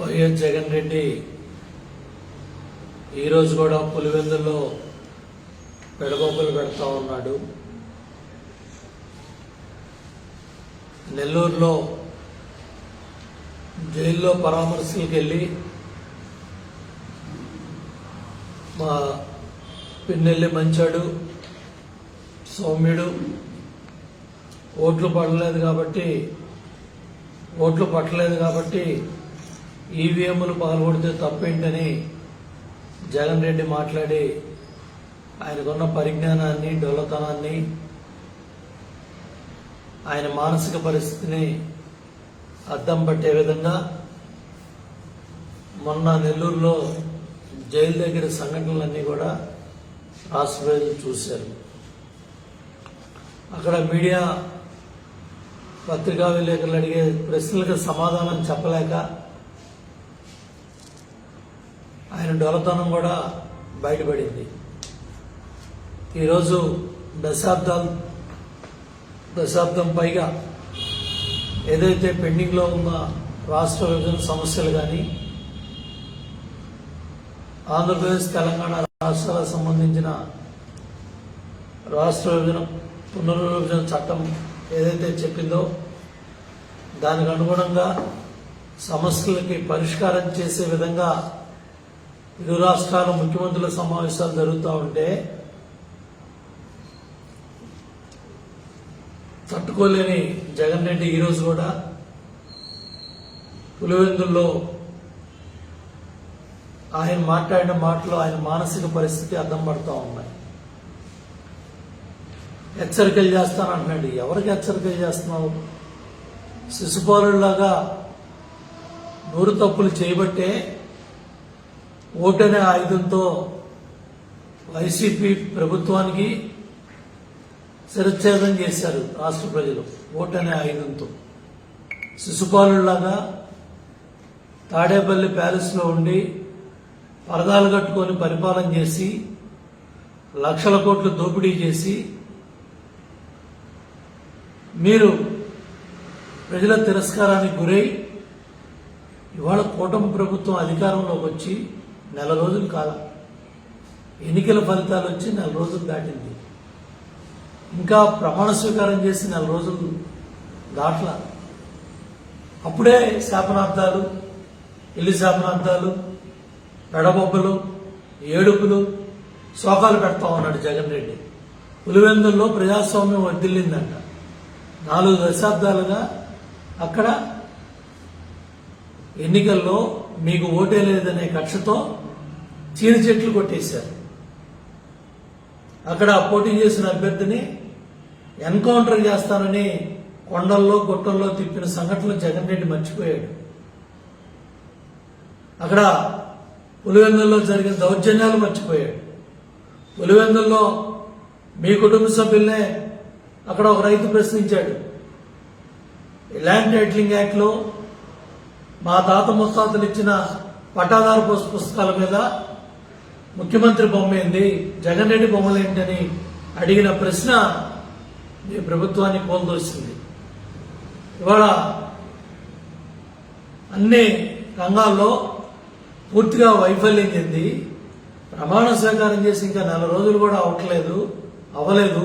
YS Jagan Reddy ఈరోజు కూడా పులివెందుల్లో పెడగొప్పలు పెడతా ఉన్నాడు. నెల్లూరులో జైల్లో పరామర్శలకు వెళ్ళి మా పిన్నెల్లి మంచాడు సౌమ్యుడు ఓట్లు పడలేదు కాబట్టి ఓట్లు పట్టలేదు కాబట్టి ఈవీఎంలు పాల్గొడితే తప్పేంటని జగన్ రెడ్డి మాట్లాడి ఆయనకున్న పరిజ్ఞానాన్ని డొల్లతనాన్ని ఆయన మానసిక పరిస్థితిని అద్దం పట్టే విధంగా మొన్న నెల్లూరులో జైలు దగ్గర సంఘటనలన్నీ కూడా రాష్ట్ర ప్రజలు చూశారు. అక్కడ మీడియా పత్రికా విలేకరులు అడిగే ప్రశ్నలకు సమాధానం చెప్పలేక ఆయన డొలతనం కూడా బయటపడింది. ఈరోజు దశాబ్దాలు దశాబ్దం పైగా ఏదైతే పెండింగ్లో ఉన్న రాష్ట్ర విభజన సమస్యలు కానీ ఆంధ్రప్రదేశ్ తెలంగాణ రాష్ట్రాలకు సంబంధించిన రాష్ట్ర విభజన పునర్విభజన చట్టం ఏదైతే చెప్పిందో దానికి అనుగుణంగా సమస్యలకి పరిష్కారం చేసే విధంగా ఇరు రాష్ట్రాల ముఖ్యమంత్రుల సమావేశాలు జరుగుతూ ఉంటే తట్టుకోలేని జగన్ రెడ్డి ఈరోజు కూడా పులివెందుల్లో ఆయన మాట్లాడిన మాటలు ఆయన మానసిక పరిస్థితి అర్థం పడుతూ ఉన్నాయి. హెచ్చరికలు చేస్తానంటున్నాడు. ఎవరికి హెచ్చరికలు చేస్తున్నావు? శిశుపాలులాగా నూరు తప్పులు చేయబట్టే ఓటనే ఆయుధంతో వైసీపీ ప్రభుత్వానికి శిరచ్ఛేదం చేశారు రాష్ట్ర ప్రజలు ఓటనే ఆయుధంతో. శిశుపాలులాగా తాడేపల్లి ప్యాలెస్లో ఉండి పరదాలు కట్టుకొని పరిపాలన చేసి లక్షల కోట్లు దోపిడీ చేసి మీరు ప్రజల తిరస్కారానికి గురై ఇవాళ కూటమి ప్రభుత్వం అధికారంలోకి వచ్చి నెల రోజులు కాల. ఎన్నికల ఫలితాలు వచ్చి నెల రోజులు దాటింది. ఇంకా ప్రమాణ స్వీకారం చేసి నెల రోజులు దాట్ల. అప్పుడే శాపనార్థాలు ఇల్లు శాపనార్థాలు పెడబొబ్బలు ఏడుపులు శోకాలు పెడతా ఉన్నాడు జగన్ రెడ్డి. పులివెందుల్లో ప్రజాస్వామ్యం వర్దిల్లిందంట నాలుగు దశాబ్దాలుగా అక్కడ ఎన్నికల్లో మీకు ఓటే లేదనే కక్షతో చీని చెట్లు కొట్టేశారు. అక్కడ పోటీ చేసిన అభ్యర్థిని ఎన్కౌంటర్ చేస్తానని కొండల్లో గుట్టల్లో తిప్పిన సంఘటనలు జగన్ రెడ్డి మర్చిపోయాడు. అక్కడ పులివెందుల్లో జరిగిన దౌర్జన్యాలు మర్చిపోయాడు. పులివెందుల్లో మీ కుటుంబ సభ్యులనే అక్కడ ఒక రైతు ప్రశ్నించాడు. ల్యాండ్ టైటిలింగ్ యాక్ట్లో మా తాత ముత్తాతలు ఇచ్చిన పట్టాదారు పుస్తకాల మీద ముఖ్యమంత్రి బొమ్మ ఏంది? జగన్ రెడ్డి బొమ్మలు ఏంటని అడిగిన ప్రశ్న మీ ప్రభుత్వాన్ని కోల్దోసింది. ఇవాళ అన్ని రంగాల్లో పూర్తిగా వైఫల్యం చెంది ప్రమాణ స్వీకారం చేసి ఇంకా నెల రోజులు కూడా అవ్వట్లేదు అవ్వలేదు.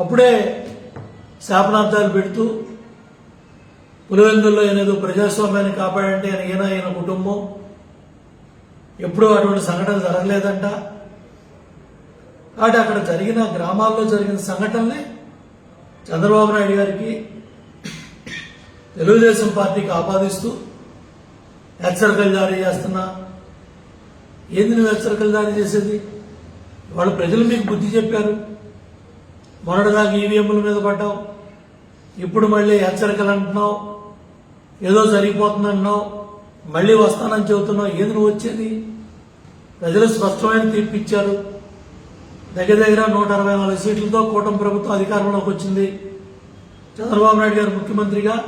అప్పుడే శాపనార్థాలు పెడుతూ పులివెందుల్లో ఏనేదో ప్రజాస్వామ్యాన్ని కాపాడంటే ఆయన ఈయన ఈయన కుటుంబం ఎప్పుడూ అటువంటి సంఘటన జరగలేదంట. కాబట్టి అక్కడ జరిగిన గ్రామాల్లో జరిగిన సంఘటనని చంద్రబాబు నాయుడు గారికి తెలుగుదేశం పార్టీకి ఆపాదిస్తూ హెచ్చరికలు జారీ చేస్తున్నా. ఏంది నువ్వు హెచ్చరికలు జారీ చేసేది? వాళ్ళ ప్రజలు మీకు బుద్ధి చెప్పారు. మొన్నటిదాకా ఈవీఎంల మీద పడ్డావు. ఇప్పుడు మళ్ళీ హెచ్చరికలు అంటున్నావు. ఏదో జరిగిపోతుంది అంటున్నావు మళ్ళీ వస్తానని చెబుతున్నావు ఏది నువ్వు వచ్చేది? ప్రజలు స్పష్టమైన తీర్పు ఇచ్చారు. దగ్గర దగ్గర నూట అరవై నాలుగు సీట్లతో కూటమి ప్రభుత్వం అధికారంలోకి వచ్చింది. చంద్రబాబు నాయుడు గారు ముఖ్యమంత్రిగా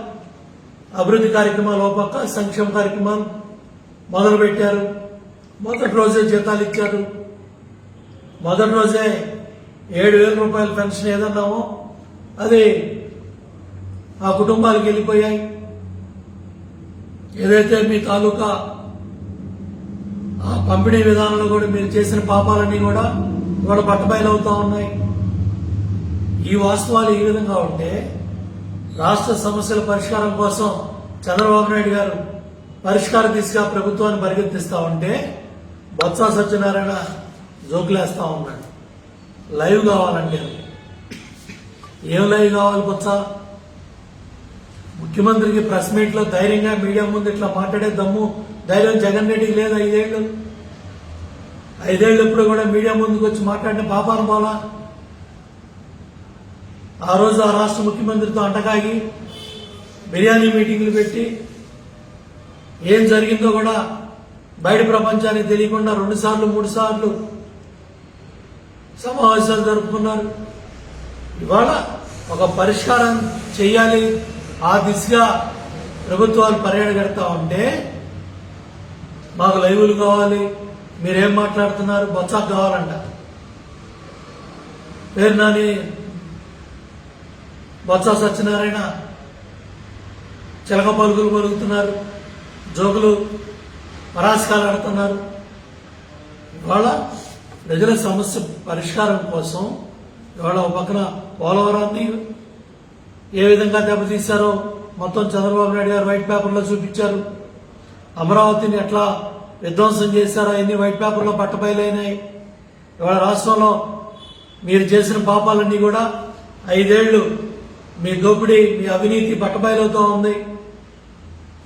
అభివృద్ధి కార్యక్రమాలు ఒక పక్క సంక్షేమ కార్యక్రమాలు మొదలు పెట్టారు మొదటి రోజే జీతాలు ఇచ్చారు. మొదటి రోజే ఏడు వేల రూపాయల పెన్షన్ ఏదన్నామో అది ఆ కుటుంబాలకు వెళ్ళిపోయాయి. ఏదైతే మీ తాలూకా ఆ పంపిణీ విధానంలో కూడా మీరు చేసిన పాపాలన్నీ కూడా ఇవాళ బట్టబయలవుతా ఉన్నాయి. ఈ వాస్తవాలు ఈ విధంగా ఉంటే రాష్ట్ర సమస్యల పరిష్కారం కోసం చంద్రబాబు నాయుడు గారు పరిష్కార దిశగా ప్రభుత్వాన్ని పరిగెత్తిస్తా ఉంటే బొత్స సత్యనారాయణ జోకులేస్తా ఉన్నాడు. లైవ్ కావాలంటే ఏం లైవ్ కావాలి బొత్స? ముఖ్యమంత్రికి ప్రెస్ మీట్లో ధైర్యంగా మీడియా ముందు ఇట్లా మాట్లాడే దమ్ము ధైర్యం జగన్ రెడ్డికి లేదు ఐదేళ్ళు ఐదేళ్ళు ఎప్పుడు కూడా మీడియా ముందుకు వచ్చి మాట్లాడిన పాపాను పోలా ఆ రోజు ఆ రాష్ట్ర ముఖ్యమంత్రితో అంటకాగి బిర్యానీ మీటింగ్లు పెట్టి ఏం జరిగిందో కూడా బయట ప్రపంచానికి తెలియకుండా రెండు సార్లు మూడు సార్లు సమావేశాలు జరుపుకున్నారు. ఇవాళ ఒక పరిష్కారం చేయాలి ఆ దిశగా ప్రభుత్వాలు పర్యటగడతా ఉంటే మాకు లైవ్లు కావాలి మీరేం మాట్లాడుతున్నారు బొత్సాకు కావాలంట. పేరు నాని బొత్స సత్యనారాయణ చిలక పలుకులు పలుకుతున్నారు జోకులు పరాస్కాలు ఆడుతున్నారు. ఇవాళ ప్రజల సమస్య పరిష్కారం కోసం ఇవాళ ఒక పక్కన పోలవరాన్ని ఏ విధంగా దెబ్బతీశారో మొత్తం చంద్రబాబు నాయుడు గారు వైట్ పేపర్లో చూపించారు. అమరావతిని ఎట్లా విధ్వంసం చేశారో అన్ని వైట్ పేపర్లో పట్టబయలైనాయి ఇవాళ రాష్ట్రంలో మీరు చేసిన పాపాలన్నీ కూడా ఐదేళ్ళు మీ దోపిడీ మీ అవినీతి పట్టబయలవుతూ ఉంది.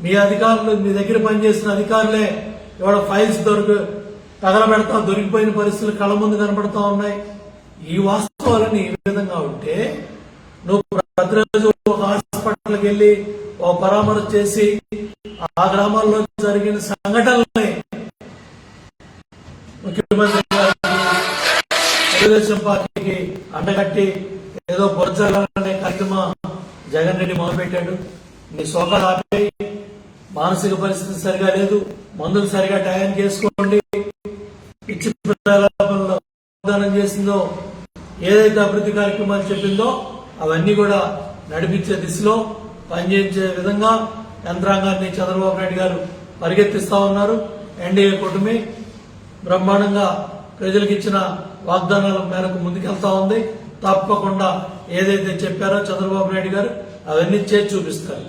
మీ అధికారులు మీ దగ్గర పనిచేసిన అధికారులే ఇవాళ ఫైల్స్ దొరికి తగలబెడతా దొరికిపోయిన పరిస్థితులు కళ్ళ ముందు కనపడతా ఉన్నాయి. ఈ వాస్తవాలని ఈ విధంగా ఉంటే నువ్వు ప్రతిరోజు ఒక హాస్పిటల్కి వెళ్ళి ఒక పరామర్శ చేసి ఆ గ్రామాల్లో జరిగిన సంఘటనల్ని ముఖ్యమంత్రి తెలుగుదేశం పార్టీకి అండగట్టి ఏదో బొజ్జాలనే కార్యక్రమ జగన్ రెడ్డి మొదలుపెట్టాడు. మీ శోకాలు ఆపే మానసిక పరిస్థితి సరిగా లేదు. మందులు సరిగా టైం చేసుకోండి. పిచ్చి వాగ్దానం చేసిందో ఏదైతే అభివృద్ధి కార్యక్రమాలు చెప్పిందో అవన్నీ కూడా నడిపించే దిశలో పనిచేసే విధంగా యంత్రాంగాన్ని చంద్రబాబు నాయుడు గారు పరిగెత్తిస్తా ఉన్నారు. ఎన్డీఏ కూటమి బ్రహ్మాండంగా ప్రజలకు ఇచ్చిన వాగ్దానాల మేరకు ముందుకెళ్తా ఉంది. తప్పకుండా ఏదైతే చెప్పారో చంద్రబాబు నాయుడు గారు అవన్నీ చేసి చూపిస్తారు.